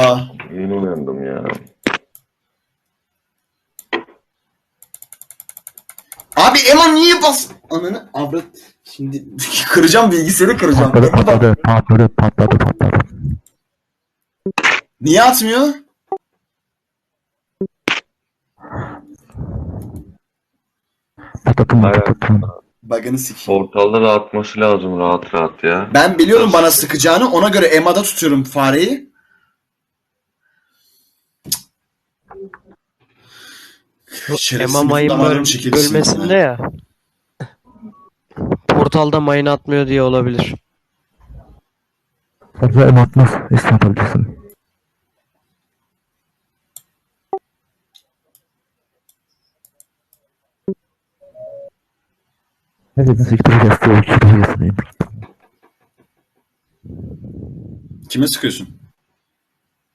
Yeni uyandım ya. Abi Ema niye bas? Ananı avrat. Şimdi kıracağım bilgisayarı kıracağım. Patladı bak. patladı patladı patladı patladı. Niye atmıyor? Patlattım ben Aynen. patlattım. Bug'ını sikeyim. Portalda da atması lazım rahat rahat ya. Ben biliyorum bana sıkacağını ona göre Emma'da tutuyorum fareyi. Emma mayın bölmesinde ya. Portalda mayın atmıyor diye olabilir. Sadece em atmaz. Siktir kesti. O kişi kesti. Kime sıkıyorsun?